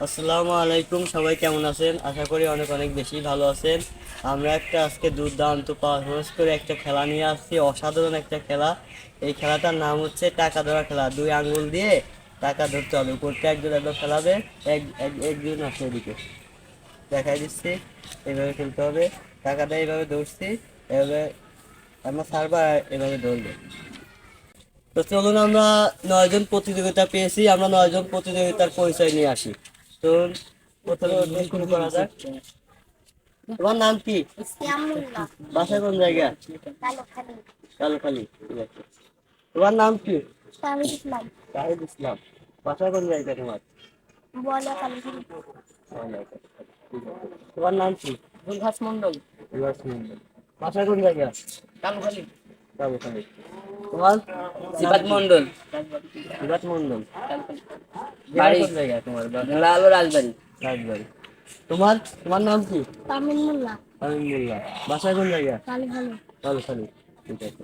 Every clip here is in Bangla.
আসসালামু আলাইকুম, সবাই কেমন আছেন? আশা করি অনেক অনেক বেশি ভালো আছেন। আমরা একটা আজকে দুর্দান্ত পারফরমেন্স করে একটা খেলা নিয়ে আসছি, অসাধারণ একটা খেলা। এই খেলাটার নাম হচ্ছে টাকা ধরা খেলা। দুই আঙ্গুল দিয়ে টাকা ধরতে হবে। করতে একজন একদম খেলাবে, এক, এক- একজন আছে এদিকে। দেখাই দিচ্ছি এইভাবে খেলতে হবে। টাকাটা এইভাবে ধরছি, এভাবে আমরা সার্ভার এভাবে ধরবে তো চলুন আমরা নয়জন প্রতিযোগিতা পেয়েছি, আমরা নয়জন প্রতিযোগিতার পরিচয় নিয়ে আসি। তো প্রথমে শুরু করা যাক। তোমার নাম কি? বাসা কোন জায়গা? কালোখালী। কালখালি ঠিক আছে। তোমার নাম কি? তাহির ইসলাম। বাসা কোন জায়গা তোমার? তোমার নাম কি? উল্লাস মন্ডল বিভাস মন্ডল বাসা কোন জায়গা? কালুখালী। কালখালি। তোমার? সিবাত মন্ডল মন্ডল বাড়ি জায়গা তোমার রাজবাড়ি। রাজবাড়ি। তোমার? তোমার নাম কি? তামিল মোল্লা বাসা কোন জায়গা? কালোখালী কালখালি ঠিক আছে।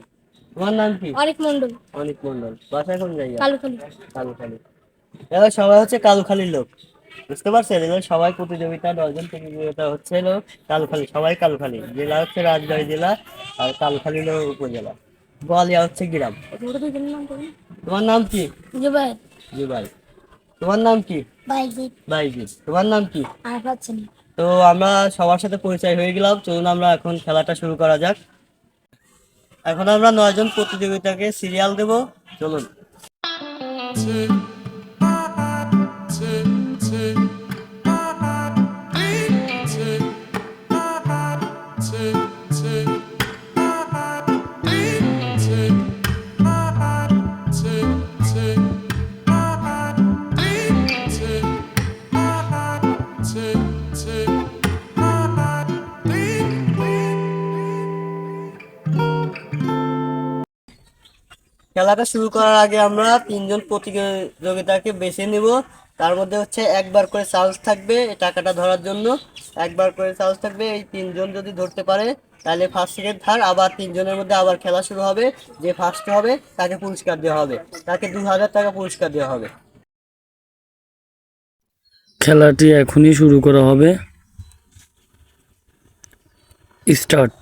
তোমার নাম কি? অনেক মন্ডল অনিক মন্ডল বাসা কোন জায়গা? কালোখালী কালুখালি এরা সবাই হচ্ছে কালুখালির লোক। বুঝতে পারছেন? এদের সবাই প্রতিযোগিতা দশজন প্রতিযোগিতা হচ্ছে কালুখালি সবাই কালুখালি জেলা হচ্ছে রাজবাড়ী জেলা আর কালুখালি হলো উপজেলা। গোয়ালিয়া হচ্ছে গ্রাম। তোমার নাম কি? জুবাই জুবাই তোমার নাম কি? বাইজিৎ। বাইজিৎ। তোমার নাম কি? আরফাত তো আমরা সবার সাথে পরিচয় হয়ে গেলাম। চলুন আমরা এখন খেলাটা শুরু করা যাক। এখন আমরা নয়জন প্রতিযোগিতাকে সিরিয়াল দেব। চলুন। খেলাটা শুরু করার আগে আমরা তিনজন প্রতিযোগিতাকে বেছে নিব। তার মধ্যে হচ্ছে একবার করে চান্স থাকবে এই টাকাটা ধরার জন্য। একবার করে চান্স থাকবে এই তিনজন যদি ধরতে পারে, তাহলে ফার্স্ট সেকেন্ড থার্ড আবার তিনজনের মধ্যে আবার খেলা শুরু হবে। যে ফার্স্ট হবে, তাকে পুরস্কার দেওয়া হবে। তাকে দু হাজার টাকা পুরস্কার দেওয়া হবে। খেলাটি এখনই শুরু করা হবে। স্টার্ট।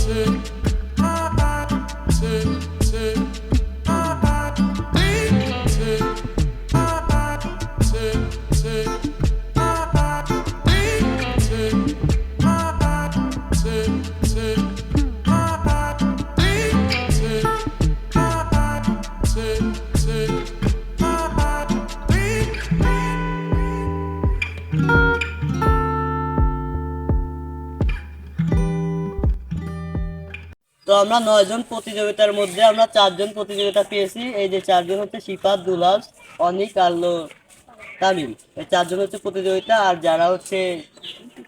two, two. তো আমরা নয়জন প্রতিযোগিতার মধ্যে আমরা চারজন প্রতিযোগিতা পেয়েছি। এই যে চারজন হচ্ছে শিফাত দুলাস অনিক আর তামিম। এই চারজন হচ্ছে প্রতিযোগিতা আর যারা হচ্ছে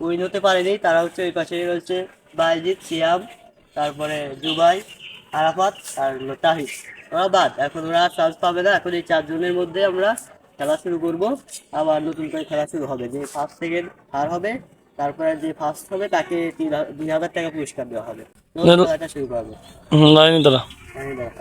উইন হতে পারেনি, তারা হচ্ছে ওই পাশে রয়েছে। বাইজিৎ, সিয়াম, তারপরে জুবাই, আরাফাত আর তাহিদ। ওরা বাদ, এখন ওরা চান্স পাবে না। এখন এই চারজনের মধ্যে আমরা খেলা শুরু করব। আবার নতুন করে খেলা শুরু হবে। যে ফার্স্ট সেকেন্ড হার হবে তারপরে যে ফার্স্ট হবে তাকে দুই হাজার টাকা পুরস্কার দেওয়া হবে। শুরু খেলাটা শুরু করব। লাইনে দাদা আমি দাঁড়া,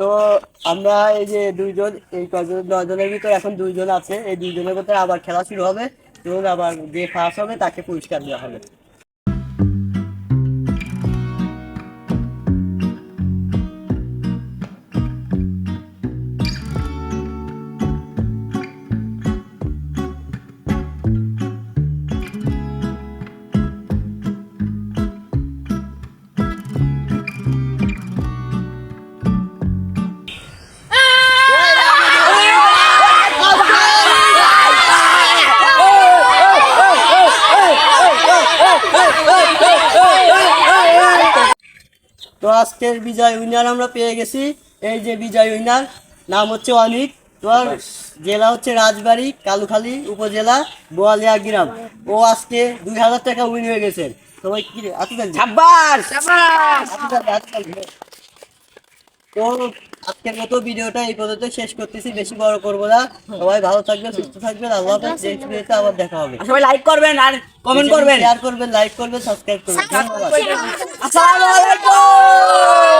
তো আমরা এই যে দুইজন, এই কজন নয়জনের ভিতর এখন দুইজন আছে। এই দুইজনের ভিতরে আবার খেলা শুরু হবে। এবং আবার যে ফার্স্ট হবে তাকে পুরস্কার দেওয়া হবে। আজকের বিজয় উইনার আমরা পেয়ে গেছি। এই যে বিজয় উইনার নাম হচ্ছে অনিক। তোমার জেলা হচ্ছে রাজবাড়ী কালুখালী উপজেলা বোয়ালিয়া গ্রাম। ও আজকে দুই হাজার টাকা উইন হয়ে গেছে। সবাই কি রে আতু থাকবে সাব্বাস আতু থাকবে আতু থাকবে তো আজকের মতো ভিডিওটা এই পর্যন্ত শেষ করতেছি। বেশি বড় করব না। সবাই ভালো থাকবে সুস্থ থাকবে। আল্লাহ হাফেজ। আবার দেখা হবে। সবাই লাইক করবেন আর কমেন্ট করবেন। শেয়ার করবেন লাইক করবেন সাবস্ক্রাইব করবেন। ধন্যবাদ। আসসালামু আলাইকুম।